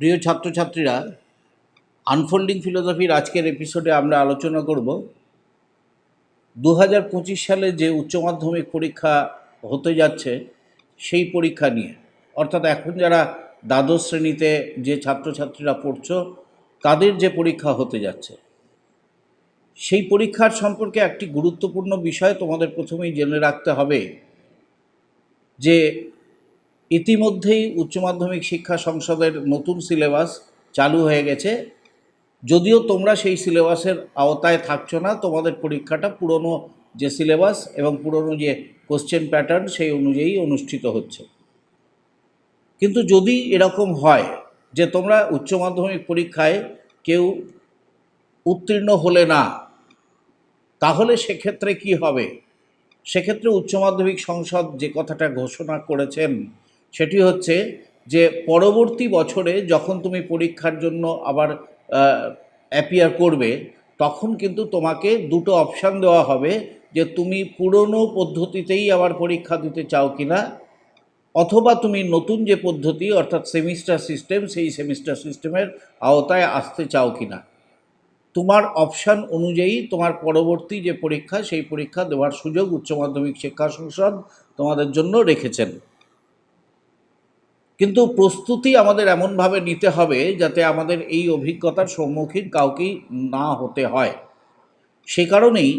প্রিয় ছাত্রছাত্রীরা আনফোল্ডিং ফিলোসফির আজকের এপিসোডে আমরা আলোচনা করব দু হাজার পঁচিশ সালে যে উচ্চ মাধ্যমিক পরীক্ষা হতে যাচ্ছে সেই পরীক্ষা নিয়ে। অর্থাৎ এখন যারা দ্বাদশ শ্রেণীতে যে ছাত্রছাত্রীরা পড়ছ, তাদের যে পরীক্ষা হতে যাচ্ছে, সেই পরীক্ষার সম্পর্কে একটি গুরুত্বপূর্ণ বিষয় তোমাদের প্রথমেই জেনে রাখতে হবে। যে ইতিমধ্যেই উচ্চ মাধ্যমিক শিক্ষা সংসদের নতুন সিলেবাস চালু হয়ে গেছে। যদিও তোমরা সেই সিলেবাসের আওতায় থাকছো না, তোমাদের পরীক্ষাটা পুরনো যে সিলেবাস এবং পুরনো যে কোশ্চেন প্যাটার্ন সেই অনুযায়ী অনুষ্ঠিত হচ্ছে। কিন্তু যদি এরকম হয় যে তোমরা উচ্চ মাধ্যমিক পরীক্ষায় কেউ উত্তীর্ণ হলে না, তাহলে সেক্ষেত্রে কি হবে? সেক্ষেত্রে উচ্চ মাধ্যমিক সংসদ যে কথাটা ঘোষণা করেছেন, সেটি হচ্ছে যে পরবর্তী বছরে যখন তুমি পরীক্ষার জন্য আবার অ্যাপিয়ার করবে, তখন কিন্তু তোমাকে দুটো অপশান দেওয়া হবে যে তুমি পুরনো পদ্ধতিতেই আবার পরীক্ষা দিতে চাও কি না অথবা তুমি নতুন যে পদ্ধতি, অর্থাৎ সেমিস্টার সিস্টেম সেই সেমিস্টার সিস্টেমের আওতায় আসতে চাও কি না তোমার অপশান অনুযায়ী তোমার পরবর্তী যে পরীক্ষা, সেই পরীক্ষা দেওয়ার সুযোগ উচ্চ মাধ্যমিক শিক্ষা সংসদ তোমাদের জন্য রেখেছেন। কিন্তু প্রস্তুতি আমাদের এমনভাবে নিতে হবে যাতে আমাদের এই অভিজ্ঞতার সম্মুখীন কাউকেই না হতে হয়। সে কারণেই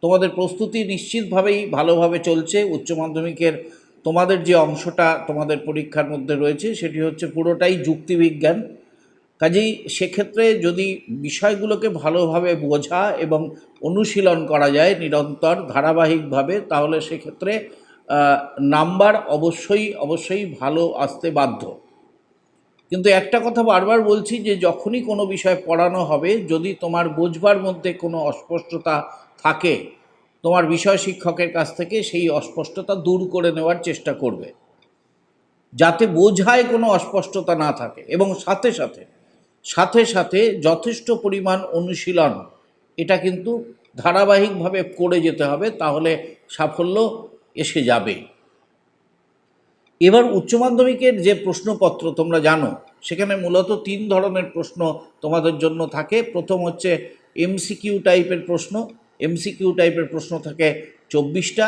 তোমাদের প্রস্তুতি নিশ্চিতভাবেই ভালোভাবে চলছে। উচ্চ মাধ্যমিকের তোমাদের যে অংশটা তোমাদের পরীক্ষার মধ্যে রয়েছে, সেটি হচ্ছে পুরোটাই যুক্তিবিজ্ঞান। কাজেই সেক্ষেত্রে যদি বিষয়গুলোকে ভালোভাবে বোঝা এবং অনুশীলন করা যায় নিরন্তর, ধারাবাহিকভাবে, তাহলে সেক্ষেত্রে নাম্বার অবশ্যই অবশ্যই ভালো আসতে বাধ্য। কিন্তু একটা কথা বারবার বলছি যে, যখনই কোনো বিষয় পড়ানো হবে, যদি তোমার বোঝবার মধ্যে কোনো অস্পষ্টতা থাকে, তোমার বিষয় শিক্ষকের কাছ থেকে সেই অস্পষ্টতা দূর করে নেওয়ার চেষ্টা করবে। যাতে বোঝায় কোনো অস্পষ্টতা না থাকে। এবং সাথে সাথে সাথে সাথে যথেষ্ট পরিমাণ অনুশীলন। এটা কিন্তু ধারাবাহিকভাবে করে যেতে হবে, তাহলে সাফল্য এসে যাবে। এবার উচ্চ মাধ্যমিকের যে প্রশ্নপত্র তোমরা জানো, সেখানে মূলত তিন ধরনের প্রশ্ন তোমাদের জন্য থাকে। প্রথম হচ্ছে এমসিকিউ টাইপের প্রশ্ন। এমসিকিউ টাইপের প্রশ্ন থাকে চব্বিশটা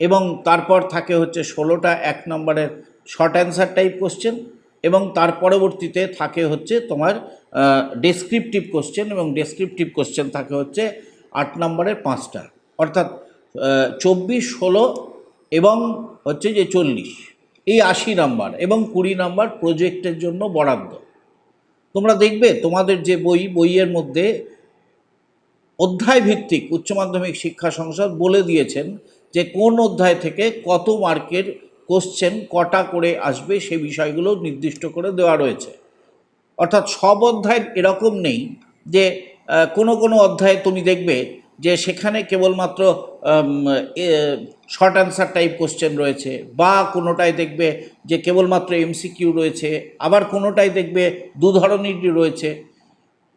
এবং তারপর থাকে হচ্ছে ষোলোটা, এক নম্বরের শর্ট অ্যান্সার টাইপ কোশ্চেন এবং তার পরবর্তীতে থাকে হচ্ছে তোমার ডেসক্রিপটিভ কোশ্চেন এবং ডেসক্রিপটিভ কোশ্চেন থাকে হচ্ছে আট নম্বরের পাঁচটা। অর্থাৎ চব্বিশ, ষোলো এবং হচ্ছে যে চল্লিশ। এই আশি নাম্বার এবং কুড়ি নাম্বার প্রজেক্টের জন্য বরাদ্দ। তোমরা দেখবে তোমাদের যে বই, বইয়ের মধ্যে অধ্যায় ভিত্তিক উচ্চ মাধ্যমিক শিক্ষা সংসদ বলে দিয়েছেন যে কোন অধ্যায় থেকে কত মার্কের কোশ্চেন কটা করে আসবে সে বিষয়গুলো নির্দিষ্ট করে দেওয়া রয়েছে। অর্থাৎ সব অধ্যায় এরকম নেই যে কোনো কোনো অধ্যায়ে তুমি দেখবে যে সেখানে কেবলমাত্র শর্ট অ্যান্সার টাইপ কোশ্চেন রয়েছে বা কোনোটায় দেখবে যে কেবলমাত্র এমসিকিউ রয়েছে, আবার কোনোটায় দেখবে দু ধরনেরই রয়েছে।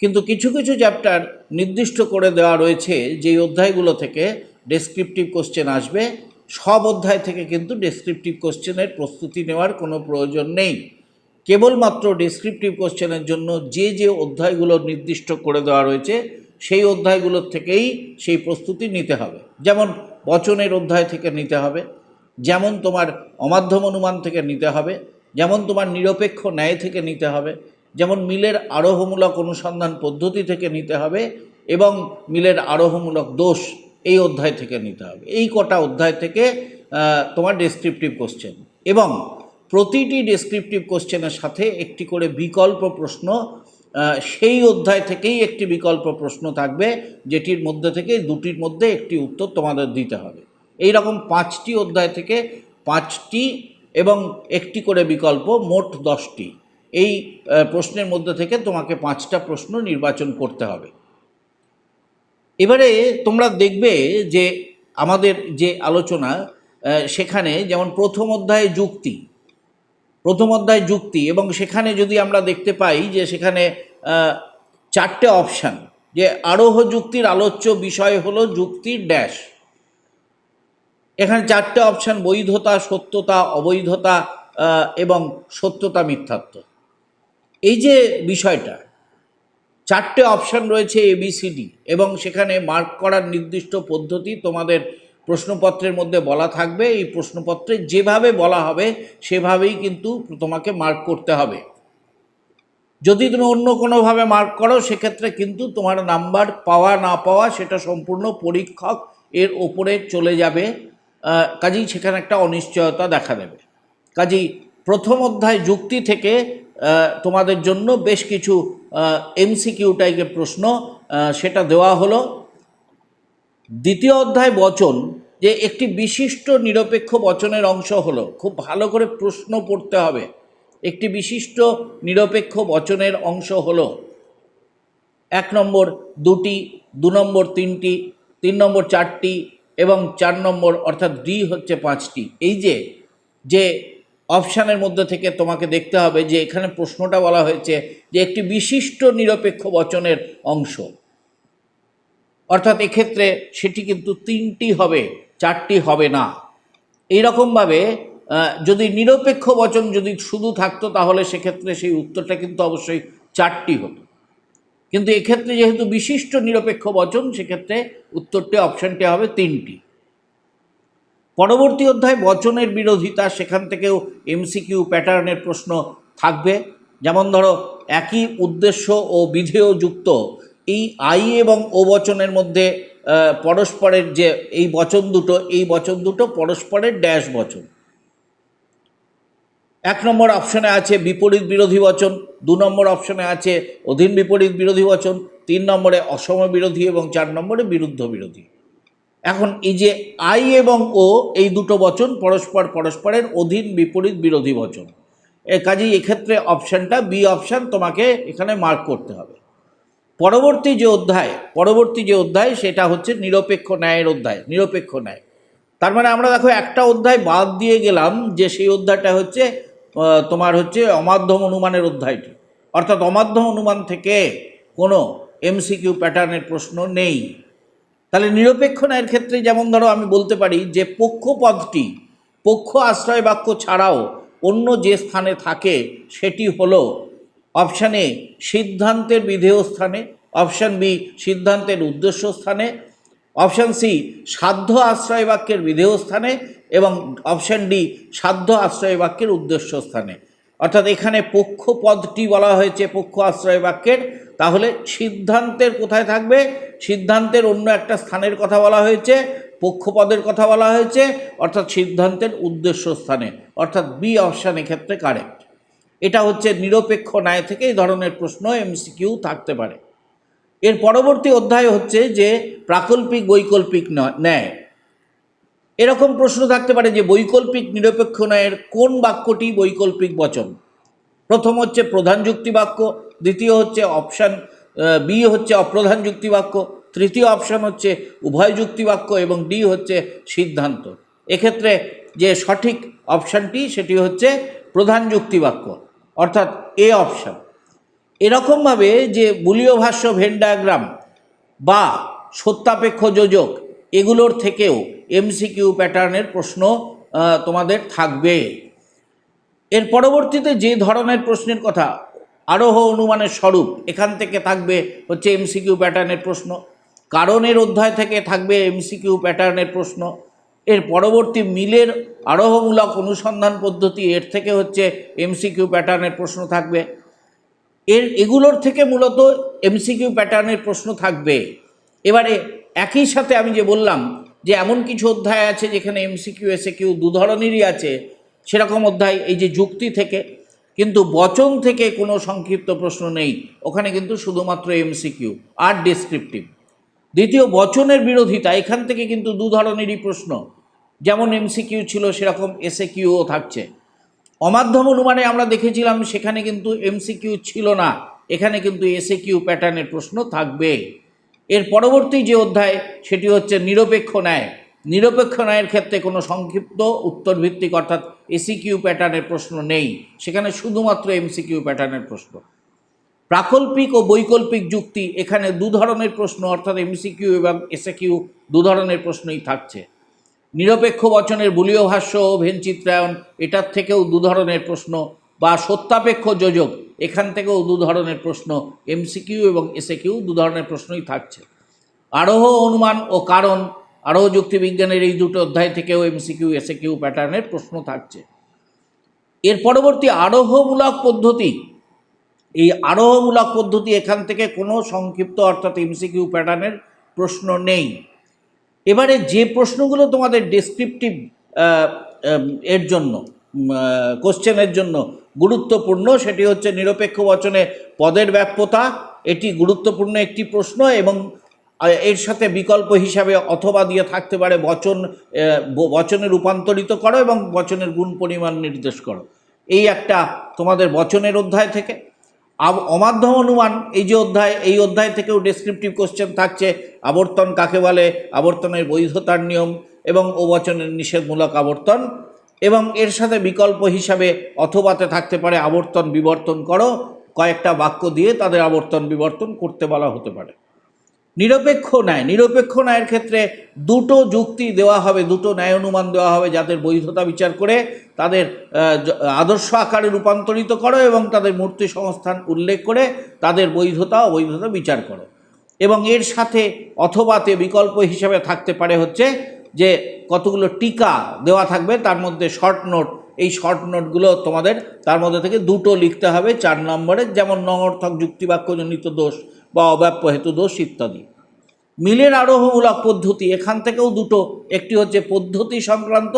কিন্তু কিছু কিছু চ্যাপ্টার নির্দিষ্ট করে দেওয়া রয়েছে যেই অধ্যায়গুলো থেকে ডেসক্রিপটিভ কোশ্চেন আসবে সব অধ্যায় থেকে কিন্তু ডেসক্রিপটিভ কোশ্চেনের প্রস্তুতি নেওয়ার কোনো প্রয়োজন নেই। কেবলমাত্র ডেসক্রিপটিভ কোশ্চেনের জন্য যে যে অধ্যায়গুলো নির্দিষ্ট করে দেওয়া রয়েছে, সেই অধ্যায়গুলোর থেকেই সেই প্রস্তুতি নিতে হবে। যেমন বচনের অধ্যায় থেকে নিতে হবে, যেমন তোমার অমাধ্যম অনুমান থেকে নিতে হবে, যেমন তোমার নিরপেক্ষ ন্যায় থেকে নিতে হবে, যেমন মিলের আরোহমূলক অনুসন্ধান পদ্ধতি থেকে নিতে হবে এবং মিলের আরোহমূলক দোষ এই অধ্যায় থেকে নিতে হবে। এই কটা অধ্যায় থেকে তোমার ডেসক্রিপটিভ কোশ্চেন এবং প্রতিটি ডেসক্রিপটিভ কোশ্চেনের সাথে একটি করে বিকল্প প্রশ্ন সেই অধ্যায় থেকেই একটি বিকল্প প্রশ্ন থাকবে, যেটির মধ্যে থেকে দুটির মধ্যে একটি উত্তর তোমাদের দিতে হবে। এই রকম পাঁচটি অধ্যায় থেকে পাঁচটি এবং একটি করে বিকল্প, মোট দশটি। এই প্রশ্নের মধ্যে থেকে তোমাকে পাঁচটা প্রশ্ন নির্বাচন করতে হবে। এবারে তোমরা দেখবে যে আমাদের যে আলোচনা সেখানে যেমন প্রথম অধ্যায়ে যুক্তি, প্রথম অধ্যায় যুক্তি, এবং সেখানে যদি আমরা দেখতে পাই যে সেখানে চারটে অপশান যে আরোহ যুক্তির আলোচ্য বিষয় হলো যুক্তির ড্যাশ এখানে চারটে অপশান বৈধতা, সত্যতা, অবৈধতা এবং সত্যতা, মিথ্যাত্ব। এই যে বিষয়টা চারটে অপশান রয়েছে এবিসিডি এবং সেখানে মার্ক করার নির্দিষ্ট পদ্ধতি তোমাদের প্রশ্নপত্রের মধ্যে বলা থাকবে। এই প্রশ্নপত্রে যেভাবে বলা হবে, সেভাবেই কিন্তু তোমাকে মার্ক করতে হবে। যদি তুমি অন্য কোনোভাবে মার্ক করো, সেক্ষেত্রে কিন্তু তোমার নাম্বার পাওয়া, না পাওয়া সেটা সম্পূর্ণ পরীক্ষক এর ওপরে চলে যাবে। কাজেই সেখানে একটা অনিশ্চয়তা দেখা দেবে। কাজেই প্রথম অধ্যায় যুক্তি থেকে তোমাদের জন্য বেশ কিছু এমসিকিউ টাইপের প্রশ্ন সেটা দেওয়া হলো। দ্বিতীয় অধ্যায় বচন, যে একটি বিশিষ্ট নিরপেক্ষ বচনের অংশ হলো, খুব ভালো করে প্রশ্ন পড়তে হবে। একটি বিশিষ্ট নিরপেক্ষ বচনের অংশ হলো, এক নম্বর দুটি, দু নম্বর তিনটি, তিন নম্বর চারটি এবং চার নম্বর অর্থাৎ ডি হচ্ছে পাঁচটি। এই যে যে অপশানের মধ্যে থেকে তোমাকে দেখতে হবে যে এখানে প্রশ্নটা বলা হয়েছে যে একটি বিশিষ্ট নিরপেক্ষ বচনের অংশ। অর্থাৎ এক্ষেত্রে সেটি কিন্তু তিনটি হবে, চারটি হবে না। এইরকমভাবে যদি নিরপেক্ষ বচন যদি শুধু থাকতো তাহলে সেক্ষেত্রে সেই উত্তরটা কিন্তু অবশ্যই চারটি হতো। কিন্তু এক্ষেত্রে যেহেতু বিশিষ্ট নিরপেক্ষ বচন, সেক্ষেত্রে উত্তরটি, অপশানটি হবে তিনটি। পরবর্তী অধ্যায় বচনের বিরোধিতা, সেখান থেকেও এমসিকিউ প্যাটার্নের প্রশ্ন থাকবে। যেমন ধরো, একই উদ্দেশ্য ও বিধেয় যুক্ত। এই আই এবং ও বচনের মধ্যে পরস্পরের যে এই বচন দুটো, এই বচন দুটো পরস্পরের ড্যাশ বচন। এক নম্বর অপশনে আছে বিপরীত বিরোধী বচন, দু নম্বর অপশনে আছে অধীন বিপরীত বিরোধী বচন, তিন নম্বরে অসম বিরোধী এবং চার নম্বরে বিরুদ্ধ বিরোধী। এখন এই যে আই এবং ও, এই দুটো বচন, পরস্পর পরস্পরের অধীন, বিপরীত, বিরোধী বচন। এ কাজেই এক্ষেত্রে অপশানটা, বি অপশান তোমাকে এখানে মার্ক করতে হবে। পরবর্তী যে অধ্যায়, পরবর্তী যে অধ্যায়, সেটা হচ্ছে নিরপেক্ষ ন্যায়ের অধ্যায়, নিরপেক্ষ ন্যায়। তার মানে আমরা দেখো একটা অধ্যায় বাদ দিয়ে গেলাম যে সেই অধ্যায়টা হচ্ছে তোমার হচ্ছে অমাধ্যম অনুমানের অধ্যায়টি। অর্থাৎ অমাধ্যম অনুমান থেকে কোনো এমসিকিউ প্যাটার্নের প্রশ্ন নেই। তাহলে নিরপেক্ষ ন্যায়ের ক্ষেত্রে যেমন ধরো আমি বলতে পারি যে পক্ষপদটি পক্ষ আশ্রয় বাক্য ছাড়াও অন্য যে স্থানে থাকে সেটি হলো অপশান এ সিদ্ধান্তের বিধেয় স্থানে, অপশান বি সিদ্ধান্তের উদ্দেশ্য স্থানে, অপশান সি সাধ্য আশ্রয় বাক্যের বিধেয় স্থানে এবং অপশান ডি সাধ্য আশ্রয় বাক্যের উদ্দেশ্য স্থানে। অর্থাৎ এখানে পক্ষ পদটি বলা হয়েছে পক্ষ আশ্রয় বাক্যের তাহলে সিদ্ধান্তের কোথায় থাকবে? সিদ্ধান্তের অন্য একটা স্থানের কথা বলা হয়েছে পক্ষপদের কথা বলা হয়েছে, অর্থাৎ সিদ্ধান্তের উদ্দেশ্য স্থানে, অর্থাৎ বি অপশান এক্ষেত্রে কারেক্ট এটা হচ্ছে নিরপেক্ষ ন্যায় থেকে এই ধরনের প্রশ্ন এমসিকিউ থাকতে পারে। এর পরবর্তী অধ্যায় হচ্ছে যে প্রাকল্পিক বৈকল্পিক ন্যায়। এরকম প্রশ্ন থাকতে পারে যে বৈকল্পিক নিরপেক্ষ ন্যায়ের কোন বাক্যটি বৈকল্পিক বচন? প্রথম হচ্ছে প্রধান যুক্তি বাক্য দ্বিতীয় হচ্ছে অপশান বি হচ্ছে অপ্রধান যুক্তি বাক্য তৃতীয় অপশান হচ্ছে উভয় যুক্তি বাক্য এবং ডি হচ্ছে সিদ্ধান্ত। এক্ষেত্রে যে সঠিক অপশানটি, সেটি হচ্ছে প্রধান যুক্তি বাক্য অর্থাৎ এ অপশান। এরকমভাবে যে বুলীয় ভাষ্য ভেন ডায়াগ্রাম বা সত্যাপেক্ষ যোজক, এগুলোর থেকেও এমসিকিউ প্যাটার্নের প্রশ্ন তোমাদের থাকবে। এর পরবর্তীতে যে ধরনের প্রশ্নের কথা, আরোহ অনুমানের স্বরূপ, এখান থেকে থাকবে হচ্ছে এমসিকিউ প্যাটার্নের প্রশ্ন কারণের অধ্যায় থেকে থাকবে এমসিকিউ প্যাটার্নের প্রশ্ন, এর পরবর্তী মিলের আরোহমূলক অনুসন্ধান পদ্ধতি, এর থেকে হচ্ছে এমসিকিউ প্যাটার্নের প্রশ্ন থাকবে। এর এগুলোর থেকে মূলত এমসিকিউ প্যাটার্নের প্রশ্ন থাকবে। এবারে একই সাথে আমি যে বললাম যে এমন কিছু অধ্যায় আছে যেখানে এমসিকিউ এসে কিউ দু ধরনেরই আছে সেরকম অধ্যায়, এই যে যুক্তি থেকে। কিন্তু বচন থেকে কোনো সংক্ষিপ্ত প্রশ্ন নেই। ওখানে কিন্তু শুধুমাত্র এমসিকিউ আর ডেসক্রিপটিভ দ্বিতীয়, বচনের বিরোধিতা, এখান থেকে কিন্তু দু ধরনেরই প্রশ্ন। যেমন এমসিকিউ ছিল, সেরকম এসএ কিউও থাকছে। অমাধ্যম অনুমানে আমরা দেখেছিলাম, সেখানে কিন্তু এমসিকিউ ছিল না। এখানে কিন্তু এসএ কিউ প্যাটার্নের প্রশ্ন থাকবে। এর পরবর্তী যে অধ্যায়, সেটি হচ্ছে নিরপেক্ষ ন্যায়। নিরপেক্ষ ন্যায়ের ক্ষেত্রে কোনো সংক্ষিপ্ত উত্তর ভিত্তিক অর্থাৎ এসি কিউ প্যাটার্নের প্রশ্ন নেই। সেখানে শুধুমাত্র এমসিকিউ প্যাটার্নের প্রশ্ন। প্রাকল্পিক ও বৈকল্পিক যুক্তি এখানে দু ধরনের প্রশ্ন, অর্থাৎ এমসিকিউ এবং এসএকিউ দু ধরনের প্রশ্নই থাকছে। নিরপেক্ষ বচনের বুলীয় ভাষ্য ও ভেনচিত্রায়ন, এটার থেকেও দু ধরনের প্রশ্ন, বা সত্যাপেক্ষ যোজক, এখান থেকেও দু ধরনের প্রশ্ন এমসিকিউ এবং এসএকিউ দু ধরনের প্রশ্নই থাকছে। আরোহ অনুমান ও কারণ আরোহ যুক্তিবিজ্ঞানের এই দুটো অধ্যায় থেকেও এমসিকিউ এসএকিউ প্যাটার্নের প্রশ্ন থাকছে। এর পরবর্তী আরোহমূলক পদ্ধতি, এই আরোহমূলক পদ্ধতি এখান থেকে কোনো সংক্ষিপ্ত অর্থাৎ এমসিকিউ প্যাটার্নের প্রশ্ন নেই। এবারে যে প্রশ্নগুলো তোমাদের ডেসক্রিপটিভ এর জন্য কোশ্চেনের জন্য গুরুত্বপূর্ণ, সেটি হচ্ছে নিরপেক্ষ বচনে পদের ব্যাপ্যতা এটি গুরুত্বপূর্ণ একটি প্রশ্ন এবং এর সাথে বিকল্প হিসাবে অথবা দিয়ে থাকতে পারে বচন বচনে রূপান্তরিত করো এবং বচনের গুণ পরিমাণ নির্দেশ করো। এই একটা তোমাদের বচনের অধ্যায় থেকে। অমাধ্যম অনুমান, এই যে অধ্যায়, এই অধ্যায় থেকেও ডেসক্রিপটিভ কোশ্চেন থাকছে, আবর্তন কাকে বলে, আবর্তনের বৈধতার নিয়ম এবং ও বচনের নিষেধমূলক আবর্তন এবং এর সাথে বিকল্প হিসাবে অথবাতে থাকতে পারে আবর্তন বিবর্তন করো, কয়েকটা বাক্য দিয়ে তাদের আবর্তন বিবর্তন করতে বলা হতে পারে। নিরপেক্ষ ন্যায়, নিরপেক্ষ ন্যায়ের ক্ষেত্রে দুটো যুক্তি দেওয়া হবে, দুটো ন্যায় অনুমান দেওয়া হবে যাদের বৈধতা বিচার করে তাদের আদর্শ আকারে রূপান্তরিত করো এবং তাদের মূর্তি সংস্থান উল্লেখ করে তাদের বৈধতা, অবৈধতা বিচার করো। এবং এর সাথে অথবাতে বিকল্প হিসেবে থাকতে পারে হচ্ছে যে কতগুলো টিকা দেওয়া থাকবে, তার মধ্যে শর্ট নোট, এই শর্ট নোটগুলো তোমাদের, তার মধ্যে থেকে দুটো লিখতে হবে, চার নম্বরে, যেমন নঙর্থক যুক্তিবাক্যজনিত দোষ বা অব্যাপ্য হেতু দোষ ইত্যাদি। মিলের আরোহমূলক পদ্ধতি, এখান থেকেও দুটো, একটি হচ্ছে পদ্ধতি সংক্রান্ত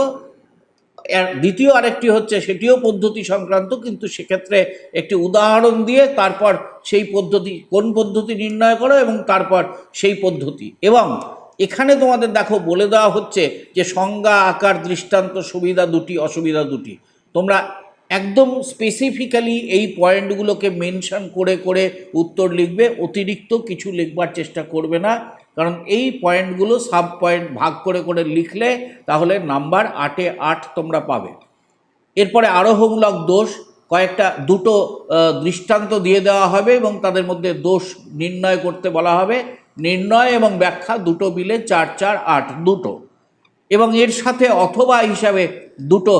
দ্বিতীয় আরেকটি হচ্ছে সেটিও পদ্ধতি সংক্রান্ত, কিন্তু সেক্ষেত্রে একটি উদাহরণ দিয়ে তারপর সেই পদ্ধতি, কোন পদ্ধতি নির্ণয় করো এবং তারপর সেই পদ্ধতি। এবং এখানে তোমাদের দেখো, বলে দেওয়া হচ্ছে যে সংজ্ঞা, আকার, দৃষ্টান্ত, সুবিধা দুটি, অসুবিধা দুটি। তোমরা একদম স্পেসিফিক্যালি এই পয়েন্টগুলোকে মেনশন করে করে উত্তর লিখবে, অতিরিক্ত কিছু লিখবার চেষ্টা করবে না। কারণ এই পয়েন্টগুলো সাব পয়েন্ট ভাগ করে করে লিখলে তাহলে নাম্বার আটে আট তোমরা পাবে। এরপরে আরোহমূলক দোষ, কয়েকটা, দুটো দৃষ্টান্ত দিয়ে দেওয়া হবে এবং তাদের মধ্যে দোষ নির্ণয় করতে বলা হবে। নির্ণয় এবং ব্যাখ্যা দুটো মিলে চার চার, আট, দুটো। এবং এর সাথে অথবা হিসাবে দুটো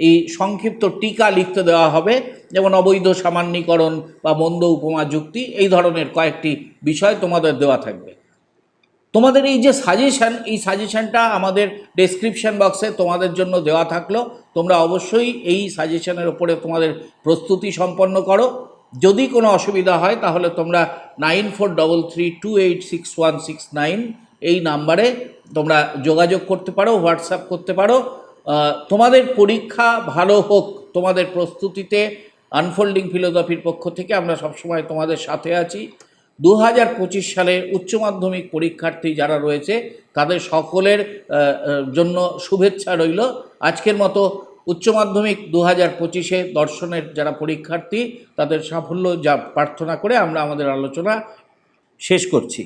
এই সংক্ষিপ্ত টিকা লিখতে দেওয়া হবে, যেমন অবৈধ সামান্যীকরণ বা মন্দ উপমা যুক্তি, এই ধরনের কয়েকটি বিষয় তোমাদের দেওয়া থাকবে। তোমাদের এই যে সাজেশন এই সাজেশনটা আমাদের ডেসক্রিপশন বক্সে তোমাদের জন্য দেওয়া থাকল। তোমরা অবশ্যই এই সাজেশানের ওপরে তোমাদের প্রস্তুতি সম্পন্ন করো। যদি কোনো অসুবিধা হয়, তাহলে তোমরা nine four double three two eight six one six nine এই নাম্বারে তোমরা যোগাযোগ করতে পারো, হোয়াটসঅ্যাপ করতে পারো। তোমাদের পরীক্ষা ভালো হোক, তোমাদের প্রস্তুতিতে আনফোল্ডিং ফিলোসফির পক্ষ থেকে আমরা সবসময় তোমাদের সাথে আছি। দু হাজার পঁচিশ সালের উচ্চ মাধ্যমিক পরীক্ষার্থী যারা রয়েছে, তাদের সকলের জন্য শুভেচ্ছা রইল। আজকের মতো উচ্চ মাধ্যমিক দু হাজার পঁচিশে দর্শনের যারা পরীক্ষার্থী, তাদের সাফল্য যা প্রার্থনা করে আমরা আমাদের আলোচনা শেষ করছি।